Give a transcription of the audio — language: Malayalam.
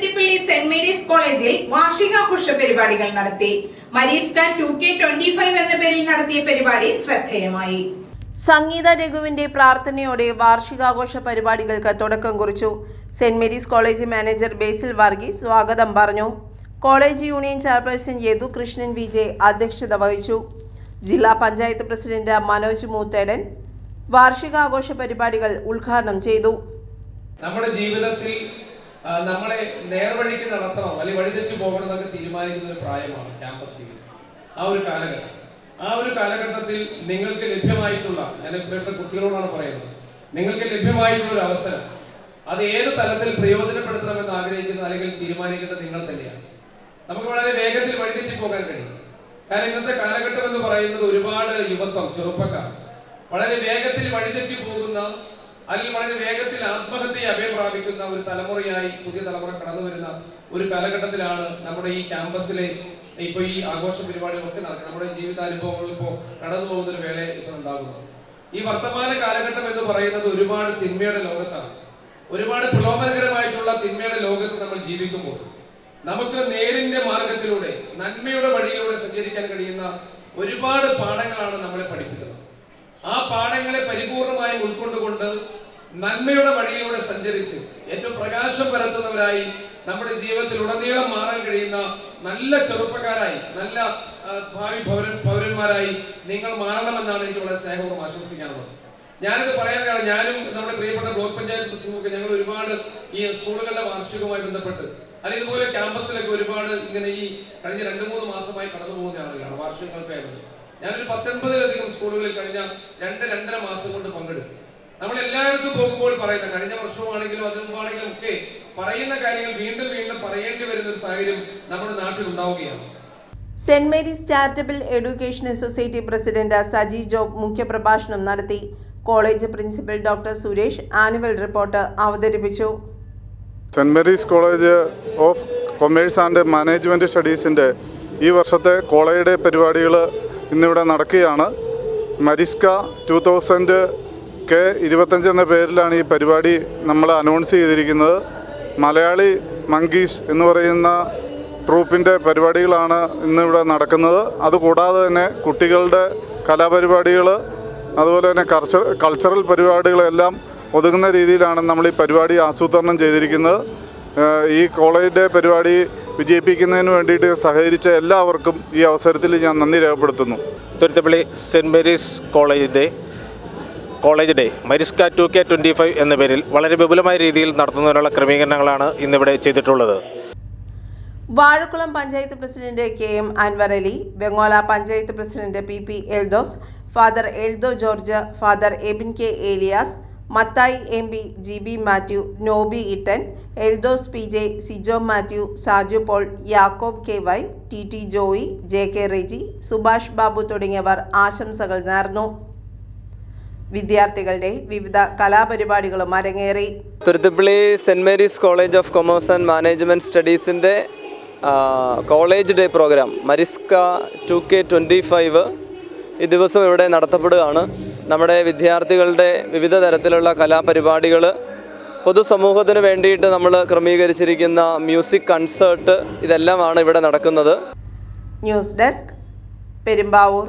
തുരുത്തിപ്പള്ളി സെന്റ് മേരീസ് കോളേജിൽ വാർഷികാഘോഷ പരിപാടികൾ നടത്തി. Mariska two K twenty five എന്ന പേരിൽ നടത്തിയ പരിപാടി ശ്രദ്ധേയമായി. സംഗീത രഘുവിന്റെ പ്രാർത്ഥനയോടെ വാർഷികാഘോഷ പരിപാടികൾക്ക് തുടക്കം കുറിച്ചു. Saint Mary's college manager Basil Varghese സ്വാഗതം പറഞ്ഞു. College union chairperson Yadu Krishnan V J അധ്യക്ഷത വഹിച്ചു. ജില്ലാ പഞ്ചായത്ത് പ്രസിഡന്റ് മനോജ് മൂത്തേടൻ വാർഷികാഘോഷ പരിപാടികൾ ഉദ്ഘാടനം ചെയ്തു. നമ്മുടെ ജീവിതത്തിൽ നമ്മളെ നേർവഴിക്ക് നടത്തണം അല്ലെങ്കിൽ വഴിതെറ്റി പോകണം എന്നൊക്കെ തീരുമാനിക്കുന്ന ഒരു പ്രായമാണ് ക്യാമ്പസ് ജീവിതം ആ ഒരു കാലഘട്ടം. ആ ഒരു കാലഘട്ടത്തിൽ നിങ്ങൾക്ക് ലഭ്യമായിട്ടുള്ള ഞാൻ ഇപ്പോഴത്തെ കുട്ടികളോടാണ് പറയുന്നത് നിങ്ങൾക്ക് ലഭ്യമായിട്ടുള്ള ഒരു അവസരം അത് ഏത് തലത്തിൽ പ്രയോജനപ്പെടുത്തണമെന്ന് ആഗ്രഹിക്കുന്ന അല്ലെങ്കിൽ തീരുമാനിക്കേണ്ടത് നിങ്ങൾ തന്നെയാണ്. നമുക്ക് വളരെ വേഗത്തിൽ വഴിതെറ്റി പോകാൻ കഴിയും. കാരണം ഇന്നത്തെ കാലഘട്ടം എന്ന് പറയുന്നത് ഒരുപാട് യുവത്വം ചെറുപ്പക്കാർ. വളരെ വേഗത്തിൽ വഴിതെറ്റി പോകുന്ന അല്ലെങ്കിൽ വളരെ വേഗത്തിൽ ആത്മഹത്യയെ അഭയം പ്രാപിക്കുന്ന ഒരു തലമുറയായി പുതിയ തലമുറ കടന്നു വരുന്ന ഒരു കാലഘട്ടത്തിലാണ് നമ്മുടെ ഈ ക്യാമ്പസിലെ ഇപ്പൊ ഈ ആഘോഷ പരിപാടികളൊക്കെ നടക്കുന്നത്. നമ്മുടെ ജീവിതാനുഭവങ്ങൾ ഇപ്പോൾ കടന്നു പോകുന്ന ഒരു വേള ഇപ്പൊ ഉണ്ടാകുന്നത് ഈ വർത്തമാന കാലഘട്ടം എന്ന് പറയുന്നത് ഒരുപാട് തിന്മയുടെ ലോകത്താണ്. ഒരുപാട് പ്രലോഭനകരമായിട്ടുള്ള തിന്മയുടെ ലോകത്ത് നമ്മൾ ജീവിക്കുമ്പോൾ നമുക്ക് നേരിന്റെ മാർഗത്തിലൂടെ നന്മയുടെ വഴിയിലൂടെ സഞ്ചരിക്കാൻ കഴിയുന്ന ഒരുപാട് പാഠങ്ങളാണ് നമ്മളെ പഠിപ്പിക്കുന്നത്. ആ പാഠങ്ങളെ പരിപൂർണമായും ഉൾക്കൊണ്ടുകൊണ്ട് നന്മയുടെ വഴിയിലൂടെ സഞ്ചരിച്ച് ഏറ്റവും പ്രകാശം പരത്തുന്നവരായി നമ്മുടെ ജീവിതത്തിൽ ഉടനീളം മാറാൻ കഴിയുന്ന നല്ല ചെറുപ്പക്കാരായി നല്ല ഭാവി പൗരൻ പൗരന്മാരായി നിങ്ങൾ മാറണമെന്നാണ് എനിക്ക് വളരെ സ്നേഹപൂർവം ആശംസിക്കാനുള്ളത്. ഞാനിത് പറയാൻ കാരണം ഞാനും നമ്മുടെ പ്രിയപ്പെട്ട ബ്ലോക്ക് പഞ്ചായത്ത് പ്രസിഡന്റ് ഞങ്ങൾ ഒരുപാട് ഈ സ്കൂളുകളുടെ വാർഷികവുമായി ബന്ധപ്പെട്ട് അല്ലെങ്കിൽ ഇതുപോലെ ക്യാമ്പസിലൊക്കെ ഒരുപാട് ഇങ്ങനെ ഈ കഴിഞ്ഞ രണ്ട് മൂന്ന് മാസമായി കടന്നു പോകുന്ന ആളുകളാണ് വാർഷികങ്ങൾക്കായി ബന്ധപ്പെട്ട് ഞാനൊരു പത്തൊൻപതിലധികം സ്കൂളുകളിൽ കഴിഞ്ഞ രണ്ട് രണ്ടര മാസം കൊണ്ട് പങ്കെടുത്തു. നമ്മൾ എല്ലായിടത്തും പോകുമ്പോൾ പറയുന്ന കഴിഞ്ഞ വർഷമാണെങ്കിലും അതിനു മുമ്പാണെങ്കിലും ഒക്കെ പറയുന്ന കാര്യങ്ങൾ വീണ്ടും വീണ്ടും പറയേണ്ടി വരുന്ന ഒരു സാഹചര്യം നമ്മുടെ നാട്ടിൽ ഉണ്ടാവുകയാണ്. Saint Mary's charitable education society president Saji Job മുഖ്യപ്രഭാഷണം നടത്തി. College principal doctor Suresh annual report അവതരിപ്പിച്ചു. Saint Mary's college of commerce and management സ്റ്റഡീസിന്റെ ഈ വർഷത്തെ കോളേജ് പരിപാടികൾ ഇന്നിവിടെ നടക്കുകയാണ്. മരിസ്ക ടു തൗസൻഡ് കെ ഇരുപത്തഞ്ച് എന്ന പേരിലാണ് ഈ പരിപാടി നമ്മൾ അനൗൺസ് ചെയ്തിരിക്കുന്നത്. മലയാളി മങ്കീസ് എന്ന് പറയുന്ന ട്രൂപ്പിന്റെ പരിപാടികളാണ് ഇന്നിവിടെ നടക്കുന്നത്. അതുകൂടാതെ തന്നെ കുട്ടികളുടെ കലാപരിപാടികൾ അതുപോലെ തന്നെ കൾച്ചർ കൾച്ചറൽ പരിപാടികളെല്ലാം ഒതുങ്ങുന്ന രീതിയിലാണ് നമ്മൾ ഈ പരിപാടി ആസൂത്രണം ചെയ്തിരിക്കുന്നത്. ഈ കോളേജിന്റെ പരിപാടി വിജയിപ്പിക്കുന്നതിന് വേണ്ടിയിട്ട് സഹകരിച്ച എല്ലാവർക്കും ഈ അവസരത്തിൽ ഞാൻ നന്ദി രേഖപ്പെടുത്തുന്നു. തുരുത്തപ്പള്ളി സെന്റ് മേരീസ് കോളേജിന്റെ college day Mariska two K twenty five എന്ന പേരിൽ വളരെ വിപുലമായ രീതിയിൽ നടത്തുന്നതിനുള്ള ക്രമീകരണങ്ങളാണ് ഇന്നിവിടെ ചെയ്തിട്ടുള്ളത്. Vazhakulam panchayat president K M Anwar Ali Bangola panchayat president P P Eldhose father Eldho George father Ebin K Elias Mathai M P G B Mathew Noby Ittan Eldhose P J Sijo Mathew Saju Paul Yakob K Y T T Joy J K Reji Subhash Babu തുടങ്ങിയവർ ആശംസകൾ നേർന്നു. വിദ്യാർത്ഥികളുടെ വിവിധ കലാപരിപാടികളും അരങ്ങേറി. Thuruthuppally saint Mary's college of commerce and management സ്റ്റഡീസിന്റെ college day programme Mariska two K twenty five ഈ ദിവസം ഇവിടെ നടത്തപ്പെടുകയാണ്. നമ്മുടെ വിദ്യാർത്ഥികളുടെ വിവിധ തരത്തിലുള്ള കലാപരിപാടികൾ പൊതുസമൂഹത്തിന് വേണ്ടിയിട്ട് നമ്മൾ ക്രമീകരിച്ചിരിക്കുന്ന മ്യൂസിക് കൺസേർട്ട് ഇതെല്ലാമാണ് ഇവിടെ നടക്കുന്നത്. News desk Perumbavoor.